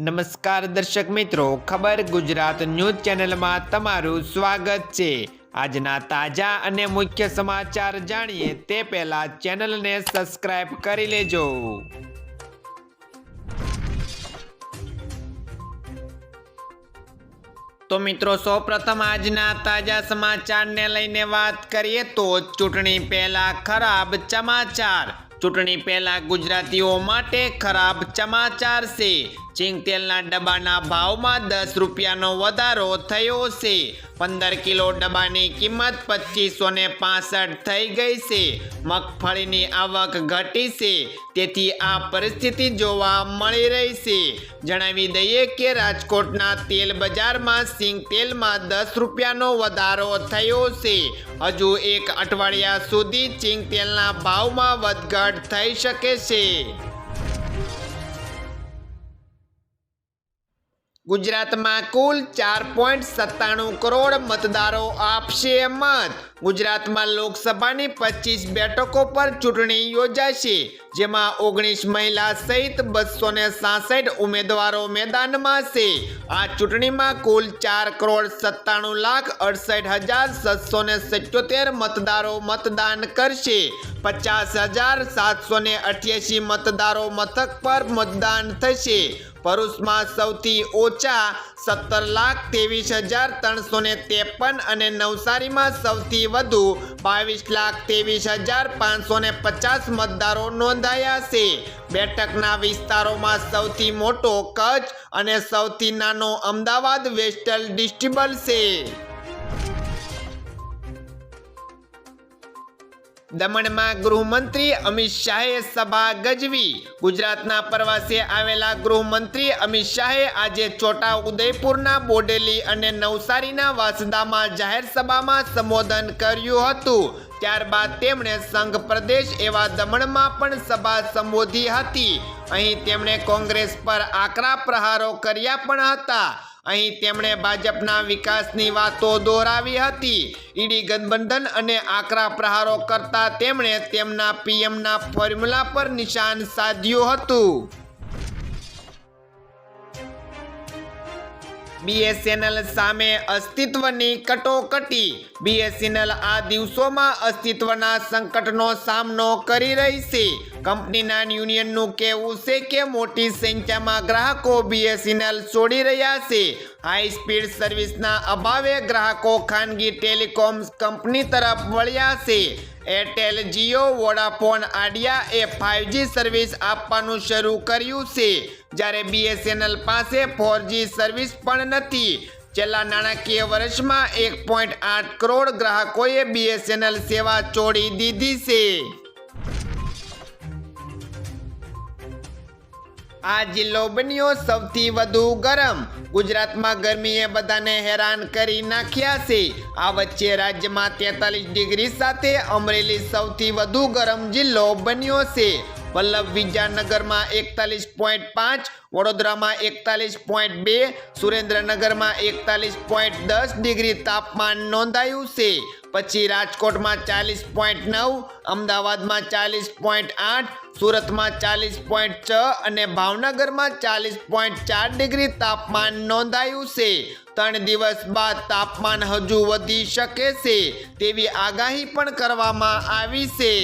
નમસ્કાર દર્શક મિત્રો, ખબર ગુજરાત ન્યૂઝ ચેનલમાં તમારું સ્વાગત છે. આજના તાજા અને મુખ્ય સમાચાર જાણીએ તે પહેલા ચેનલને સબસ્ક્રાઇબ કરી લેજો. તો મિત્રો, સૌપ્રથમ આજના તાજા સમાચારને લઈને વાત કરીએ તો ચૂંટણી પહેલા ખરાબ સમાચાર. ચૂંટણી પહેલા ગુજરાતીઓ માટે ખરાબ સમાચાર છે. તેલના ડબ્બાના ભાવમાં દસ રૂપિયાનો વધારો થયો છે. પંદર કિલો ડબ્બાની કિંમત પચીસો ને પાસઠ થઈ ગઈ છે. મગફળીની આવક ઘટી છે. તેથી આ પરિસ્થિતિ જોવા મળી રહી છે. જણાવી દઈએ કે રાજકોટના તેલ બજારમાં સિંગ તેલમાં દસ રૂપિયાનો વધારો થયો છે. હજુ એક અઠવાડિયા સુધી ચીંગ તેલના ભાવમાં વધઘટ થઈ શકે છે. ગુજરાતમાં કુલ ચાર પોઈન્ટ સત્તાણું કરોડ મતદારો આપશે મત. ગુજરાતમાં લોકસભાની પચીસ બેઠકો પર ચૂંટણી યોજાશે. જેમાં ઓગણીસ મહિલા સહિત બસો ને સાસઠ ઉમેદવારો મેદાનમાં છે. આ ચૂંટણીમાં કુલ ચાર કરોડ સત્તાણું લાખ અડસઠ હજાર સાતસો ને સિત્યોતેર મતદારો મતદાન કરશે. પચાસ હજાર સાતસો ને અઠ્યાસી મતદારો મથક પર મતદાન થશે. ભરૂચમાં સૌથી ઓછા સત્તર લાખ ત્રેવીસ હજાર ત્રણસો ને ત્રેપન અને નવસારીમાં સૌથી વધુ બાવીસ લાખ ત્રેવીસ હજાર પાંચસો ને પચાસ મતદારો નોંધાયા છે. બેઠકના વિસ્તારોમાં સૌથી મોટો કચ્છ અને સૌથી નાનો અમદાવાદ વેસ્ટલ ડિસ્ટ્રિબલ છે. દમણમાં ગૃહમંત્રી અમિત શાહે સભા ગજવી. ગુજરાતના પ્રવાસે આવેલા ગૃહમંત્રી અમિત શાહે આજે છોટા ઉદયપુરના બોડેલી અને નવસારીના વાસદામાં જાહેર સભામાં સંબોધન કર્યું હતું. ત્યારબાદ તેમણે સંઘ પ્રદેશ એવા દમણમાં પણ સભા સંબોધી હતી. અહીં તેમણે કોંગ્રેસ પર આકરા પ્રહારો કર્યા પણ હતા. અહીં તેમણે ભાજપના વિકાસની વાતો દોહરાવી હતી. ઈડી ગઠબંધન અને આકરા પ્રહારો કરતા તેમણે તેમના પીએમના ફોર્મ્યુલા પર નિશાન સાધ્યું હતું. બીએસએનએલ સામે અસ્તિત્વની કટોકટી. બીએસએનએલ આ દિવસોમાં અસ્તિત્વના સંકટનો સામનો કરી રહી છે. કંપનીના યુનિયનનું કહેવું છે કે મોટી સંખ્યામાં ગ્રાહકો બીએસએનએલ છોડી રહ્યા છે. હાઈ સ્પીડ સર્વિસના અભાવે ગ્રાહકો ખાનગી ટેલિકોમ કંપની તરફ વળ્યા છે. એરટેલ જીઓ વોડાફોન આડિયા એ ફાઇવજી સર્વિસ આપવાનું શરૂ કર્યું છે. જ્યારે બીએસએનએલ પાસે ફોરજી સર્વિસ પણ નથી. છેલ્લા નાણાકીય વર્ષમાં એક પોઈન્ટ આઠ કરોડ ગ્રાહકોએ બીએસએનએલ સેવા છોડી દીધી છે. આ જિલ્લો બન્યો સૌથી વધુ ગરમ. ગુજરાતમાં ગરમીએ બધાને હેરાન કરી નાખ્યા છે. આ વચ્ચે રાજ્યમાં તેતાલીસ ડિગ્રી સાથે અમરેલી સૌથી વધુ ગરમ જિલ્લો બન્યો છે. વલ્લભ વિદ્યાનગરમાં એકતાલીસ પોઈન્ટ પાંચ, વડોદરામાં એકતાલીસ પોઈન્ટ બે, સુરેન્દ્રનગરમાં એકતાલીસ પોઈન્ટ દસ ડિગ્રી તાપમાન નોંધાયું છે. પછી રાજકોટમાં ચાલીસ પોઈન્ટ નવ, અમદાવાદમાં ચાલીસ પોઈન્ટ આઠ, સુરતમાં ચાલીસ પોઈન્ટ છ અને ભાવનગરમાં ચાલીસ પોઈન્ટ ચાર ડિગ્રી તાપમાન નોંધાયું છે. ત્રણ દિવસ બાદ તાપમાન હજુ વધી શકે છે તેવી આગાહી પણ કરવામાં આવી છે.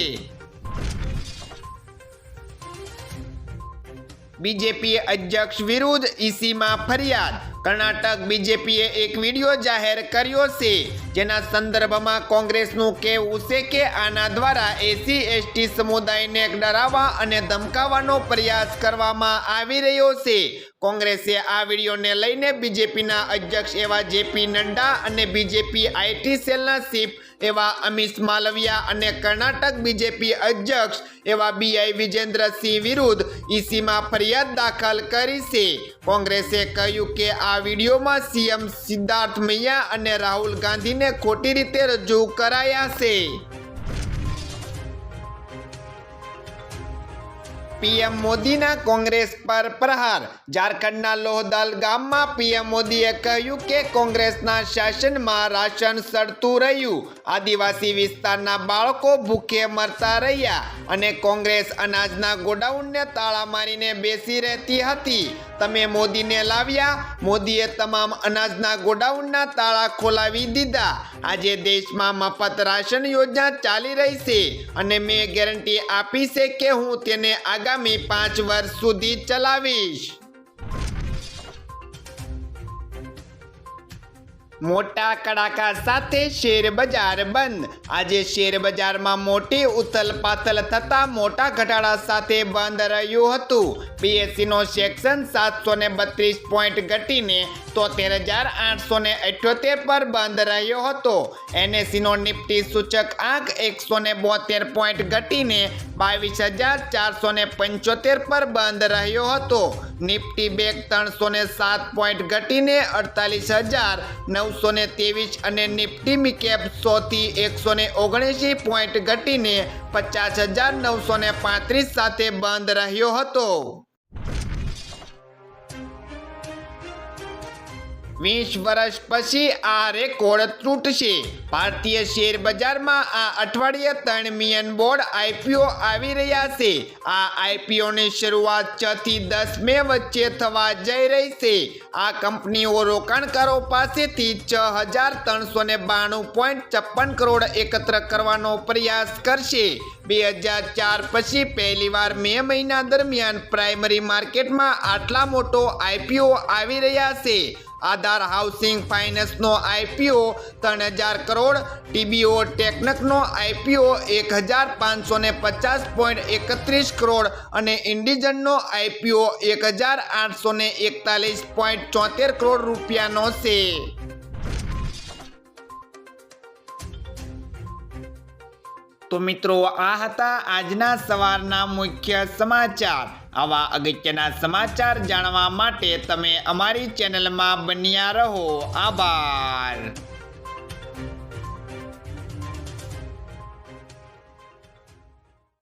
બીજેપી અધ્યક્ષ વિરુદ્ધ ઈસીમાં ફરિયાદ. કર્ણાટક બીજેપીએ એક વીડિયો જાહેર કર્યો છે, જેના સંદર્ભમાં કોંગ્રેસનું કહેવું છે કે આના દ્વારા એસી, એસટી સમુદાયને ડરાવવા અને ધમકાવવાનો પ્રયાસ કરવામાં આવી રહ્યો છે. કોંગ્રેસે આ વિડીયોને લઈને બીજેપીના અધ્યક્ષ એવા જેપી નડ્ડા અને બીજેપી આઈટી સેલના ચીફ એવા અમિત માલવિયા અને કર્ણાટક બીજેપી અધ્યક્ષ એવા બીઆઈ વિજેન્દ્રસિંહ વિરુદ્ધ ઈસીમાં ફરિયાદ દાખલ કરી છે. કોંગ્રેસે કહ્યું કે આ વિડીયોમાં સીએમ સિદ્ધાર્થ મૈયા અને રાહુલ ગાંધીને ખોટી રીતે રજૂ કરાયા છે. પીએમ મોદીના કોંગ્રેસ પર પ્રહાર. ઝારખંડના લોહદલ ગામમાં પીએમ મોદીએ કહ્યું કે કોંગ્રેસના શાસનમાં રાશન સડતું રહ્યું. આદિવાસી વિસ્તારના બાળકો ભૂખે મરતા રહ્યા અને કોંગ્રેસ અનાજના ગોડાઉનને તાળા મારીને બેસી રહેતી હતી. તમે મોદીને લાવ્યા, મોદીએ તમામ અનાજના ગોડાઉનના તાળા ખોલાવી દીધા. આજે દેશમાં મફત રાશન યોજના ચાલી રહી છે અને મેં ગેરંટી આપી છે કે હું તેને આગામી પાંચ વર્ષ સુધી ચલાવીશ. મોટા કડાકા સાથે શેર બજાર બંધ. આજે શેર બજારમાં મોટી ઉથલ પાથલ થતા મોટા ઘટાડા સાથે બંધ રહ્યું હતું. બીએસસીનો સેક્શન સાતસો ને બત્રીસ પોઈન્ટ ઘટીને તોતેર હજાર આઠસો ને અઠ્યોતેર પર બંધ રહ્યો હતો. એનએસીનો નિફ્ટી સૂચક આંક એકસો ને બોતેર પોઈન્ટ ઘટીને બાવીસ હજાર ચારસો ને પંચોતેર પર બંધ રહ્યો હતો. નિફ્ટી બેગ ત્રણસો ને સાત પોઈન્ટ ઘટીને અડતાલીસ હજાર નવસો ને ત્રેવીસ અને નિફ્ટી મિકેપ સોથી એકસો ને ઓગણસી પોઈન્ટ ઘટીને પચાસ હજાર નવસો ને પાંત્રીસ સાથે બંધ રહ્યો હતો. વીસ વર્ષ પછી આ રેકોર્ડ તૂટશે. ભારતીય શેર બજારમાં આ અઠવાડિયે ત્રણ મિલિયન બોર્ડ આઈપીઓ આવી રહ્યા છે. આ આઈપીઓની શરૂઆત છ થી દસ મે વચ્ચે થવા જઈ રહી છે. આ કંપનીઓ રોકાણકારો પાસેથી છ હજાર ત્રણસો ને બાણું પોઈન્ટ છપ્પન કરોડ એકત્ર કરવાનો પ્રયાસ કરશે. બે હજાર ચાર પછી પહેલીવાર મે મહિના દરમિયાન પ્રાઇમરી માર્કેટમાં આટલા મોટો આઈપીઓ આવી રહ્યા છે. આધાર હાઉસિંગ ફાઇનાન્સનો આઈપીઓ ત્રણ હજાર કરોડ, ટીબીઓ ટેકનકનો આઈપીઓ એક હજાર પાંચસો પચાસ પોઈન્ટ એકત્રીસ કરોડ અને ઇન્ડિજનનો આઈપીઓ એક હજાર આઠસો એકતાલીસ પોઈન્ટ ચોતેર કરોડ રૂપિયાનો છે. તો મિત્રો, આ હતા આજના સવારના મુખ્ય સમાચાર. આવા અગત્યના સમાચાર જાણવા માટે તમે અમારી ચેનલમાં બન્યા રહો. આભાર.